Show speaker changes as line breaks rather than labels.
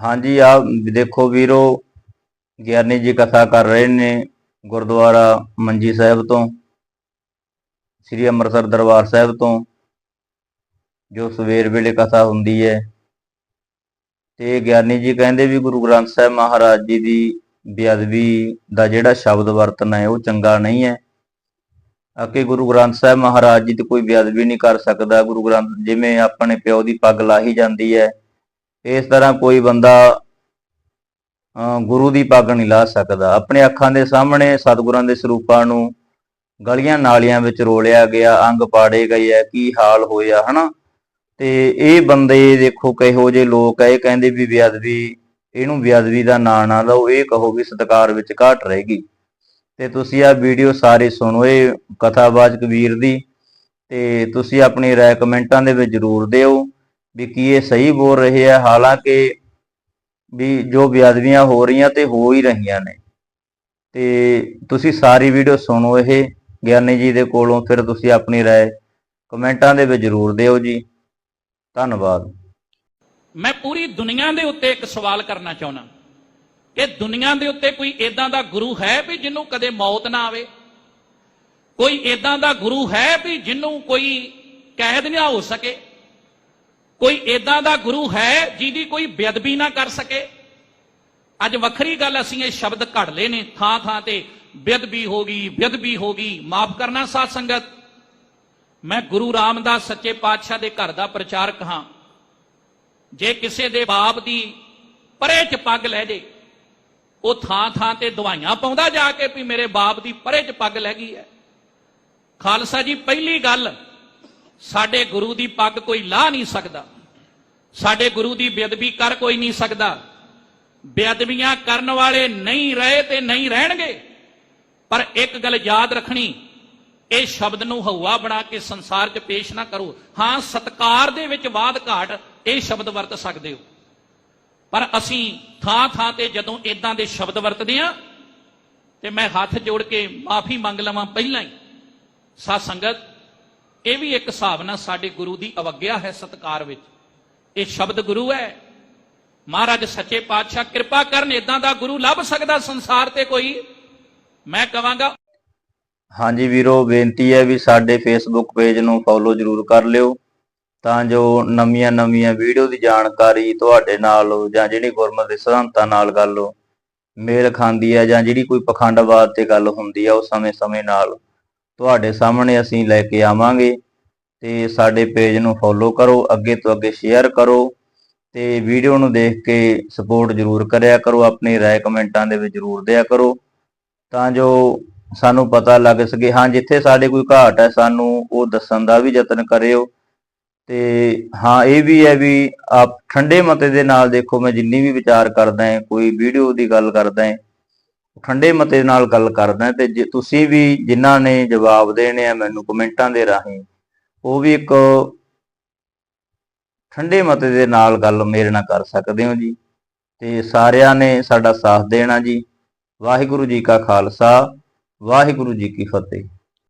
ਹਾਂਜੀ, ਆ ਦੇਖੋ ਵੀਰੋ, ਗਿਆਨੀ ਜੀ ਕਥਾ ਕਰ ਰਹੇ ਨੇ ਗੁਰਦੁਆਰਾ ਮੰਜੀ ਸਾਹਿਬ ਤੋਂ, ਸ੍ਰੀ ਅੰਮ੍ਰਿਤਸਰ ਦਰਬਾਰ ਸਾਹਿਬ ਤੋਂ, ਜੋ ਸਵੇਰ ਵੇਲੇ ਕਥਾ ਹੁੰਦੀ ਹੈ। ਤੇ ਗਿਆਨੀ ਜੀ ਕਹਿੰਦੇ ਵੀ ਗੁਰੂ ਗ੍ਰੰਥ ਸਾਹਿਬ ਮਹਾਰਾਜ ਜੀ ਦੀ ਬੇਅਦਬੀ ਦਾ ਜਿਹੜਾ ਸ਼ਬਦ ਵਰਤਣਾ ਹੈ, ਉਹ ਚੰਗਾ ਨਹੀਂ ਹੈ। ਅਕੇ ਗੁਰੂ ਗ੍ਰੰਥ ਸਾਹਿਬ ਮਹਾਰਾਜ ਜੀ ਤੇ ਕੋਈ ਬੇਅਦਬੀ ਨਹੀਂ ਕਰ ਸਕਦਾ। ਗੁਰੂ ਗ੍ਰੰਥ ਜਿਵੇਂ ਆਪਣੇ ਪਿਓ ਦੀ ਪੱਗ ਲਾਹੀ ਜਾਂਦੀ ਹੈ ਇਸ ਤਰ੍ਹਾਂ ਕੋਈ ਬੰਦਾ, ਅਹ, ਗੁਰੂ ਦੀ ਪੱਗ ਨਹੀਂ ਲਾ ਸਕਦਾ। ਆਪਣੇ ਅੱਖਾਂ ਦੇ ਸਾਹਮਣੇ ਸਤਿਗੁਰਾਂ ਦੇ ਸਰੂਪਾਂ ਨੂੰ ਗਲੀਆਂ ਨਾਲੀਆਂ ਵਿੱਚ ਰੋਲਿਆ ਗਿਆ, ਅੰਗ ਪਾੜੇ ਗਏ ਆ, ਕੀ ਹਾਲ ਹੋਇਆ, ਹਨਾ? ਤੇ ਇਹ ਬੰਦੇ ਦੇਖੋ ਕਿਹੋ ਜਿਹੇ ਲੋਕ ਆ, ਇਹ ਕਹਿੰਦੇ ਵੀ ਬੇਅਦਬੀ, ਇਹਨੂੰ ਬੇਅਦਬੀ ਦਾ ਨਾਂ ਨਾ ਲਓ, ਇਹ ਕਹੋ ਵੀ ਸਤਕਾਰ ਵਿੱਚ ਘਾਟ ਰਹੇਗੀ ਤੇ ਤੁਸੀਂ ਆ ਵੀਡੀਓ ਸਾਰੇ ਸੁਣੋ, ਇਹ ਕਥਾਵਾਚਕ ਵੀਰ ਦੀ, ਤੇ ਤੁਸੀਂ ਆਪਣੀ ਰਾਏ ਕਮੈਂਟਾਂ ਦੇ ਵਿੱਚ ਜ਼ਰੂਰ ਦਿਓ। ਵੀ ਕੀ ਇਹ ਸਹੀ ਬੋਲ ਰਹੇ ਆ? ਹਾਲਾਂਕਿ ਵੀ ਜੋ ਬੇਅਦਬੀਆਂ ਹੋ ਰਹੀਆਂ ਤੇ ਹੋ ਹੀ ਰਹੀਆਂ ਨੇ। ਤੇ ਤੁਸੀਂ ਸਾਰੀ ਵੀਡੀਓ ਸੁਣੋ ਇਹ। ਗਿਆਨੀ ਜੀ ਦੇ ਕੋਲੋਂ ਫਿਰ ਤੁਸੀਂ ਆਪਣੀ ਰਾਏ ਕਮੈਂਟਾਂ ਦੇ ਵਿੱਚ ਜ਼ਰੂਰ ਦਿਓ ਜੀ। ਧੰਨਵਾਦ।
ਮੈਂ ਪੂਰੀ ਦੁਨੀਆ ਦੇ ਉੱਤੇ ਇੱਕ ਸਵਾਲ ਕਰਨਾ ਚਾਹੁੰਦਾ। ਕਿ ਦੁਨੀਆ ਦੇ ਉੱਤੇ ਕੋਈ ਏਦਾਂ ਦਾ ਗੁਰੂ ਹੈ ਵੀ ਜਿਹਨੂੰ ਕਦੇ ਮੌਤ ਨਾ ਆਵੇ? ਕੋਈ ਏਦਾਂ ਦਾ ਗੁਰੂ ਹੈ ਵੀ ਜਿਹਨੂੰ ਕੋਈ ਕੈਦ ਨਾ ਹੋ ਸਕੇ? ਕੋਈ ਏਦਾਂ ਦਾ ਗੁਰੂ ਹੈ ਜਿਹਦੀ ਕੋਈ ਬੇਅਦਬੀ ਨਾ ਕਰ ਸਕੇ? ਅੱਜ ਵੱਖਰੀ ਗੱਲ ਅਸੀਂ ਇਹ ਸ਼ਬਦ ਘੜ ਲਏ ਨੇ, ਥਾਂ ਥਾਂ ਤੇ ਬੇਅਦਬੀ ਹੋ ਗਈ, ਬੇਅਦਬੀ ਹੋ ਗਈ, ਮਾਫ ਕਰਨਾ ਸਾਧ ਸੰਗਤ। ਮੈਂ ਗੁਰੂ ਰਾਮਦਾਸ ਸੱਚੇ ਪਾਤਸ਼ਾਹ ਦੇ ਘਰ ਦਾ ਪ੍ਰਚਾਰਕ ਹਾਂ। ਜੇ ਕਿਸੇ ਦੇ ਬਾਪ ਦੀ ਪਰੇ ਚ ਪੱਗ ਲੈ ਜੇ, ਉਹ ਥਾਂ ਥਾਂ ਤੇ ਦਵਾਈਆਂ ਪਾਉਂਦਾ ਜਾ ਕੇ ਵੀ ਮੇਰੇ ਬਾਪ ਦੀ ਪਰੇ ਚ ਪੱਗ ਲੈ ਗਈ ਹੈ। ਖਾਲਸਾ ਜੀ, ਪਹਿਲੀ ਗੱਲ ਸਾਡੇ ਗੁਰੂ ਦੀ ਪੱਗ ਕੋਈ ਲਾਹ ਨਹੀਂ ਸਕਦਾ। ਸਾਡੇ ਗੁਰੂ ਦੀ ਬੇਅਦਬੀ ਕਰ ਕੋਈ ਨਹੀਂ ਸਕਦਾ। ਬੇਅਦਬੀਆਂ ਕਰਨ ਵਾਲੇ ਨਹੀਂ ਰਹੇ ਤੇ ਨਹੀਂ ਰਹਿਣਗੇ। ਪਰ ਇੱਕ ਗੱਲ ਯਾਦ ਰੱਖਣੀ, ਇਹ ਸ਼ਬਦ ਨੂੰ ਹਊਆ ਬਣਾ ਕੇ ਸੰਸਾਰ 'ਚ ਪੇਸ਼ ਨਾ ਕਰੋ। ਹਾਂ, ਸਤਕਾਰ ਦੇ ਵਿੱਚ ਬਾਦ ਘਾਟ, ਇਹ ਸ਼ਬਦ ਵਰਤ ਸਕਦੇ ਹੋ। ਪਰ ਅਸੀਂ ਥਾਂ ਥਾਂ ਤੇ ਜਦੋਂ ਇਦਾਂ ਦੇ ਸ਼ਬਦ ਵਰਤਦੇ ਆ ਤੇ ਮੈਂ ਹੱਥ ਜੋੜ ਕੇ ਮਾਫੀ ਮੰਗ ਲਵਾਂ ਪਹਿਲਾਂ ਹੀ। ਸਾ ਸੰਗਤ ਇਹ ਵੀ ਇੱਕ ਹਿਸਾਬ ਨਾਲ ਸਾਡੇ ਗੁਰੂ ਦੀ ਅਵਗਿਆ ਹੈ ਸਤਕਾਰ ਵਿੱਚ। ਇਹ ਸ਼ਬਦ ਗੁਰੂ ਹੈ। ਮਹਾਰਾਜ ਸੱਚੇ ਪਾਤਸ਼ਾਹ ਕਿਰਪਾ ਕਰਨ ਇਦਾਂ ਦਾ ਗੁਰੂ ਲੱਭ ਸਕਦਾ ਸੰਸਾਰ ਤੇ ਕੋਈ? ਮੈਂ ਕਵਾਂਗਾ
ਹਾਂਜੀ ਵੀਰੋ, ਬੇਨਤੀ ਹੈ ਵੀ ਸਾਡੇ ਫੇਸਬੁੱਕ ਪੇਜ ਨੂੰ ਫੋਲੋ ਜ਼ਰੂਰ ਕਰ ਲਿਓ, ਤਾਂ ਜੋ ਨਵੀਆਂ-ਨਵੀਆਂ ਵੀਡੀਓ ਦੀ ਜਾਣਕਾਰੀ ਤੁਹਾਡੇ ਨਾਲ ਜਾਂ ਜਿਹੜੀ ਗੁਰਮਤਿ ਦੇ ਸਿਧਾਂਤਾਂ ਨਾਲ ਗੱਲ ਮੇਲ ਖਾਂਦੀ ਹੈ ਜਾਂ ਜਿਹੜੀ ਕੋਈ ਪਖੰਡਵਾਦ ਤੇ ਗੱਲ ਹੁੰਦੀ ਹੈ ਉਹ ਸਮੇਂ-ਸਮੇਂ ਨਾਲ ਤੁਹਾਡੇ ਸਾਹਮਣੇ ਅਸੀਂ ਲੈ ਕੇ ਆਵਾਂਗੇ ਤੇ ਸਾਡੇ ਪੇਜ ਨੂੰ ਫੋਲੋ ਕਰੋ, ਅੱਗੇ ਤੋਂ ਅੱਗੇ ਸ਼ੇਅਰ ਕਰੋ ਤੇ ਵੀਡੀਓ ਨੂੰ ਦੇਖ ਕੇ ਸਪੋਰਟ ਜ਼ਰੂਰ ਕਰਿਆ ਕਰੋ, ਆਪਣੀ ਰਾਏ ਕਮੈਂਟਾਂ ਦੇ ਵਿੱਚ ਜ਼ਰੂਰ ਦਿਆ ਕਰੋ ਤਾਂ ਜੋ ਸਾਨੂੰ ਪਤਾ ਲੱਗ ਸਕੇ। ਹਾਂ, ਜਿੱਥੇ ਸਾਡੇ ਕੋਈ ਘਾਟ ਹੈ ਸਾਨੂੰ ਉਹ ਦੱਸਣ ਦਾ ਵੀ ਯਤਨ ਕਰਿਓ ਤੇ ਹਾਂ, ਇਹ ਵੀ ਹੈ ਵੀ ਆਪ ਠੰਡੇ ਮਤੇ ਦੇ ਨਾਲ ਦੇਖੋ, ਮੈਂ ਜਿੰਨੀ ਵੀ ਵਿਚਾਰ ਕਰਦਾ ਹਾਂ, ਕੋਈ ਵੀਡੀਓ ਦੀ ਗੱਲ ਕਰਦਾ ਹਾਂ ਠੰਡੇ ਮਤੇ ਨਾਲ ਗੱਲ ਕਰਦਾ ਤੇ ਜੇ ਤੁਸੀਂ ਵੀ ਜਿਨ੍ਹਾਂ ਨੇ ਜਵਾਬ ਦੇਣੇ ਆ ਮੈਨੂੰ ਕਮੈਂਟਾਂ ਦੇ ਰਾਹੀਂ, ਉਹ ਵੀ ਇੱਕ ਠੰਡੇ ਮਤੇ ਦੇ ਨਾਲ ਗੱਲ ਮੇਰੇ ਨਾਲ ਕਰ ਸਕਦੇ ਹੋ ਜੀ। ਤੇ ਸਾਰਿਆਂ ਨੇ ਸਾਡਾ ਸਾਥ ਦੇਣਾ ਜੀ। ਵਾਹਿਗੁਰੂ ਜੀ ਕਾ ਖਾਲਸਾ, ਵਾਹਿਗੁਰੂ ਜੀ ਕੀ ਫਤਿਹ।